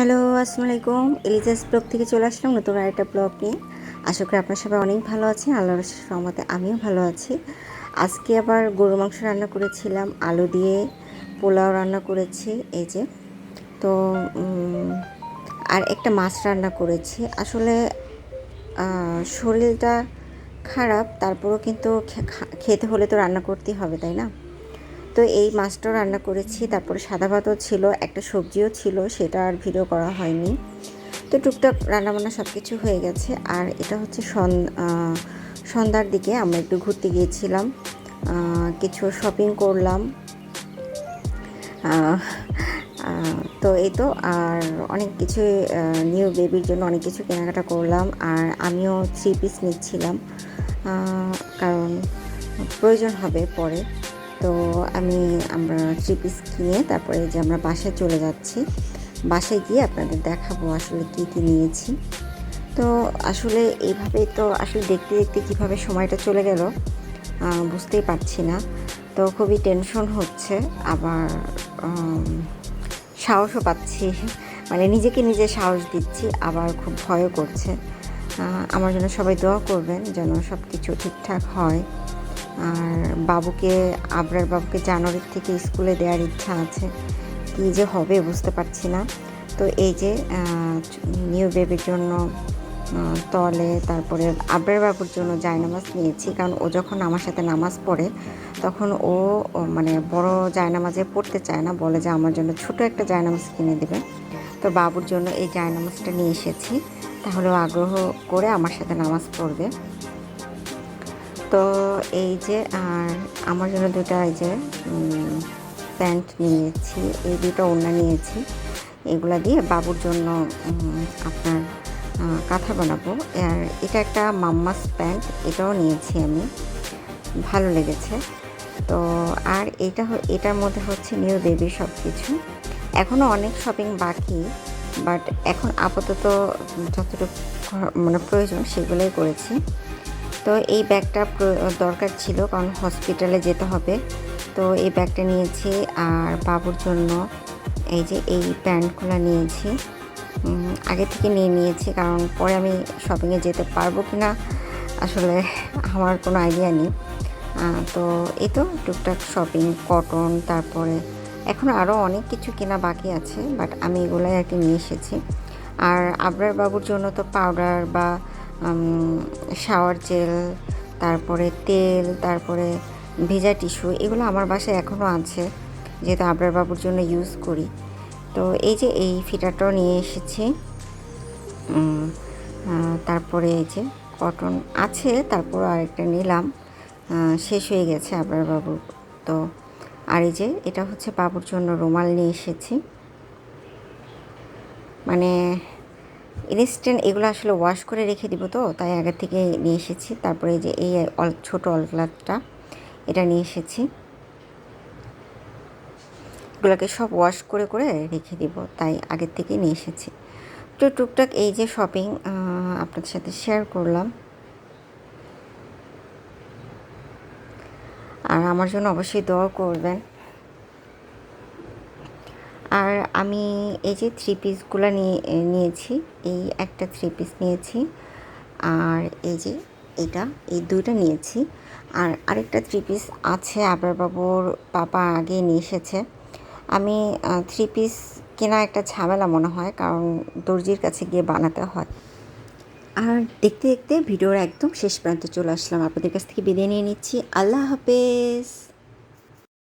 Hello আসসালামু আলাইকুম এলিজাস blog থেকে চলে আসলাম নতুন আরেকটা ব্লগ নিয়ে। আশা করি আপনার সবাই অনেক ভালো আছেন। আল্লাহর সহমতে আমিও ভালো আছি। আজকে আবার গরু মাংস রান্না করেছিলাম, আলু দিয়ে পোলাও রান্না করেছি, এই যে। তো আর একটা মাছ রান্না করেছি। আসলে শরীরটা খারাপ, তারপরেও কিন্তু খেতে হলে তো রান্না করতেই হবে, তাই না? তো এই মাছটাও রান্না করেছি, তারপরে সাদা ভাতও ছিল, একটা সবজিও ছিল, সেটা আর ভিডিও করা হয়নি। তো টুকটাক রান্নাবান্না সব কিছু হয়ে গেছে। আর এটা হচ্ছে সন সন্ধ্যার দিকে আমরা একটু ঘুরতে গিয়েছিলাম। কিছু শপিং করলাম। তো এই তো, আর অনেক কিছু নিউ বেবির জন্য অনেক কিছু কেনাকাটা করলাম। আর আমিও থ্রি পিস নিচ্ছিলাম। কারণ প্রয়োজন হবে পরে। তো আমি আমরা থ্রি কিনে তারপরে যে আমরা বাসায় চলে যাচ্ছি, বাসায় গিয়ে আপনাদের দেখাবো আসলে কী কী নিয়েছি। তো আসলে এইভাবে তো আসলে দেখতে দেখতে কীভাবে সময়টা চলে গেল বুঝতেই পারছি না। তো খুবই টেনশন হচ্ছে, আবার সাহসও পাচ্ছি মানে নিজেকে নিজে সাহস দিচ্ছি, আবার খুব ভয়ও করছে। আমার জন্য সবাই দোয়া করবেন যেন সব কিছু ঠিকঠাক হয়। আর বাবুকে, আবরার বাবুকে জানুয়ারির থেকে স্কুলে দেওয়ার ইচ্ছা আছে। কী যে হবে বুঝতে পারছি না। তো এই যে নিউ বেবির জন্য তলে তারপরে আবরার বাবুর জন্য জায়নামাজ নিয়েছি। কারণ ও যখন আমার সাথে নামাজ পড়ে, তখন ও মানে বড় জায়নামাজে পড়তে চায় না। বলে যে আমার জন্য ছোট একটা জায়নামাজ কিনে দেবে। তো বাবুর জন্য এই জায়নামাজটা নিয়ে এসেছি। তাহলে আগ্রহ করে আমার সাথে নামাজ পড়বে। তো এই যে, আর আমার জন্য দুটো এই যে প্যান্ট নিয়েছি, এই দুটো ওড়না নিয়েছি। এগুলা দিয়ে বাবুর জন্য আপনার কাঁথা বানাবো। আর এটা একটা মাম্মাস প্যান্ট, এটাও নিয়েছি আমি। ভালো লেগেছে। তো আর এটা এটার মধ্যে হচ্ছে নিউ বেবি সব কিছু এখনও অনেক শপিং বাকি, বাট এখন আপাতত যতটুকু মানে প্রয়োজন, সেগুলোই করেছি। তো এই ব্যাগটা দরকার ছিল কারণ হসপিটালে যেতে হবে। তো এই ব্যাগটা নিয়েছি আর বাবুর জন্য এই যে এই প্যান্টগুলো নিয়েছি। আগে থেকে নিয়ে নিয়েছি কারণ পরে আমি শপিংয়ে যেতে পারব কি না আসলে আমার কোনো আইডিয়া নেই। তো এই তো টুকটাক শপিং কটন তারপরে এখন আরও অনেক কিছু কেনা বাকি আছে বাট আমি এগুলোই আর কি নিয়ে এসেছি। আর আবরার বাবুর জন্য তো পাউডার বা শাওয়ার জেল তারপরে তেল, তারপরে ভেজা টিস্যু এগুলো আমার বাসায় এখনও আছে, যেহেতু আবরার বাবুর জন্য ইউজ করি। তো এই যে এই ফিটারটাও নিয়ে এসেছি। তারপরে এই যে কটন আছে তারপর আরেকটা নিলাম। শেষ হয়ে গেছে আবরার বাবু তো আর এই যে এটা হচ্ছে বাবুর জন্য রুমাল নিয়ে এসেছি। মানে ইনস্ট্যান্ট এগুলো আসলে ওয়াশ করে রেখে দিব তো, তাই আগের থেকে নিয়ে এসেছি। তারপরে যে এই ছোটো অল গ্লাসটা এটা নিয়ে এসেছি। এগুলোকে সব ওয়াশ করে করে রেখে দিব, তাই আগের থেকে নিয়ে এসেছি। তো টুকটাক এই যে শপিং আপনাদের সাথে শেয়ার করলাম। আর আমার জন্য অবশ্যই দোয়া করবেন। আর আমি এই যে থ্রি পিসগুলো নিয়ে, নিয়েছি, এই একটা থ্রি পিস নিয়েছি, আর এই যে এটা, এই দুইটা নিয়েছি। আর আরেকটা থ্রি পিস আছে আবার বাবুর পাপা আগে নিয়ে এসেছে। আমি থ্রি পিস কেনা একটা ঝামেলা মনে হয়, কারণ দর্জির কাছে গিয়ে বানাতে হয়। আর দেখতে দেখতে ভিডিওর একদম শেষ প্রান্তে চলে আসলাম। আপনাদের কাছ থেকে বিদায় নিয়ে নিচ্ছি। আল্লাহ হাফেজ।